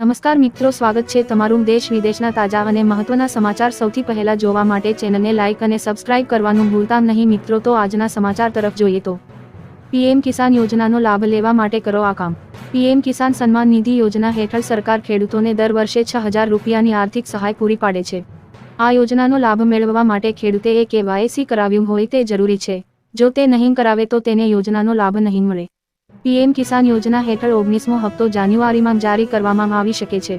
નમસ્કાર મિત્રો, સ્વાગત છે તમારું દેશ વિદેશના તાજા અને મહત્વના સમાચાર સૌથી પહેલા જોવા માટે ચેનલને લાઇક અને સબસ્ક્રાઇબ કરવાનું ભૂલતા નહીં મિત્રો, તો આજના સમાચાર તરફ જોઈએ તો. પીએમ કિસાન યોજનાનો લાભ લેવા માટે કરો આ કામ પીએમ કિસાન સન્માન નિધિ યોજના હેઠળ સરકાર ખેડૂતોને દર વર્ષે છ હજાર રૂપિયાની આર્થિક સહાય પૂરી પાડે છે. આ યોજનાનો લાભ મેળવવા માટે ખેડૂતે એ કેવાયસી કરાવ્યું હોય તે જરૂરી છે. જો તે નહીં કરાવે તો તેને યોજનાનો લાભ નહીં મળે. પીએમ કિસાન યોજના હેઠળ ઓગણીસમો હપ્તો જાન્યુઆરીમાં જારી કરવામાં આવી શકે છે.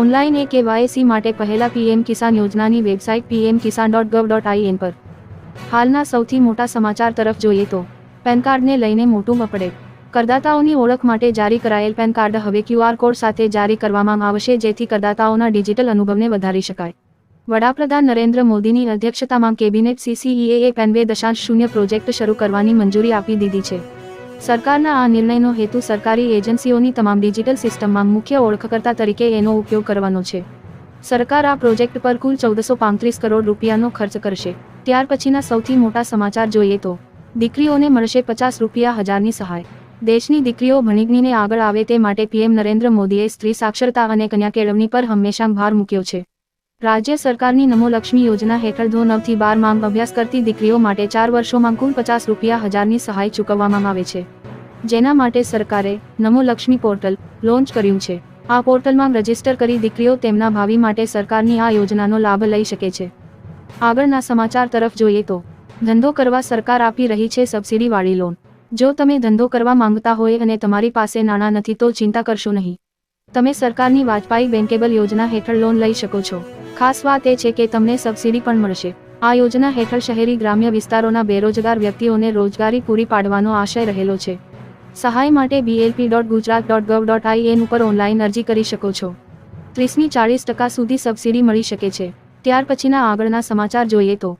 ઓનલાઈન એ કેવાયસી માટે પહેલા પીએમ કિસાન યોજનાની website PM Kisan dot gov dot IN પર. હાલના સૌથી મોટા સમાચાર તરફ જોઈએ તો, પેન કાર્ડને લઈને મોટું અપડેટ કરદાતાઓની ઓળખ માટે જારી કરાયેલ પેન કાર્ડ હવે ક્યુઆર કોડ સાથે જારી કરવામાં આવશે જેથી કરદાતાઓના ડિજિટલ અનુભવને વધારી શકાય. વડાપ્રધાન નરેન્દ્ર મોદીની અધ્યક્ષતામાં કેબિનેટ સીસીઈએ પેનવે દશાંશ શૂન્ય પ્રોજેક્ટ શરૂ કરવાની મંજૂરી આપી દીધી છે. સરકારના આ નિર્ણયનો હેતુ સરકારી એજન્સીઓની તમામ ડિજિટલ સિસ્ટમમાં મુખ્ય ઓળખકર્તા તરીકે એનો ઉપયોગ કરવાનો છે. સરકાર આ પ્રોજેક્ટ પર કુલ ચૌદસો પાંત્રીસ કરોડ રૂપિયાનો ખર્ચ કરશે. ત્યાર પછીના સૌથી મોટા સમાચાર જોઈએ તો, દીકરીઓને મળશે પચાસ રૂપિયા હજારની સહાય. દેશની દીકરીઓ ભણીગણીને આગળ આવે તે માટે પીએમ નરેન્દ્ર મોદીએ સ્ત્રી સાક્ષરતા અને કન્યા કેળવણી પર હંમેશા ભાર મૂક્યો છે. રાજ્ય સરકારની નમો લક્ષ્મી યોજના હેઠળ ધો નવથી બારમાં અભ્યાસ કરતી દીકરીઓ માટે ચાર વર્ષોમાં કુલ પચાસ રૂપિયા હજારની સહાય ચૂકવવામાં આવે છે. જેના માટે સરકારે નમો લક્ષ્મી પોર્ટલ લોન્ચ કર્યું છે. આ પોર્ટલમાં રજિસ્ટર કરી દીકરીઓ તેમના ભાવિ માટે સરકારની આ યોજનાનો લાભ લઈ શકે છે. આગળના સમાચાર તરફ જોઈએ તો, ધંધો કરવા સરકાર આપી રહી છે સબસિડીવાળી લોન. જો તમે ધંધો કરવા માંગતા હોય અને તમારી પાસે નાણાં નથી તો ચિંતા કરશો નહીં. તમે સરકારની વાજપાઈ બેન્કેબલ યોજના હેઠળ લોન લઈ શકો છો. ખાસ વાત એ છે કે તમને સબસિડી પણ મળશે. આ યોજના હેઠળ શહેરી ગ્રામ્ય વિસ્તારોના બેરોજગાર વ્યક્તિઓને રોજગારી પૂરી પાડવાનો આશય રહેલો છે. સહાય માટે BLP dot Gujarat dot gov dot IN ઉપર ઓનલાઈન અરજી કરી શકો છો. ત્રીસની ચાળીસ ટકા સુધી સબસિડી મળી શકે છે. ત્યાર પછીના આગળના સમાચાર જોઈએ તો,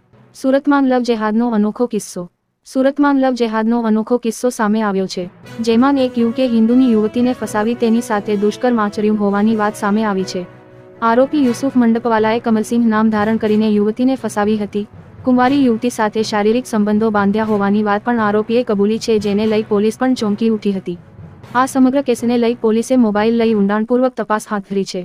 સુરતમાં લવ જેહાદનો અનોખો કિસ્સો. સુરતમાં લવ જેહાદનો અનોખો કિસ્સો સામે આવ્યો છે, જેમાં એક યુવકે હિન્દુની યુવતીને ફસાવી તેની સાથે દુષ્કર્મ આચર્યું હોવાની વાત સામે આવી છે. આરોપી યુસુફ મંડપવાલાએ કમલસિંહ નામ ધારણ કરીને યુવતીને ફસાવી હતી. કુંવારી યુવતી સાથે શારીરિક સંબંધો બાંધ્યા હોવાની વાત પણ આરોપીએ કબૂલી છે, જેને લઈ પોલીસ પણ ચોંકી ઉઠી હતી. આ સમગ્ર કેસને લઈ પોલીસે મોબાઈલ લઈ ઊંડાણપૂર્વક તપાસ હાથ ધરી છે.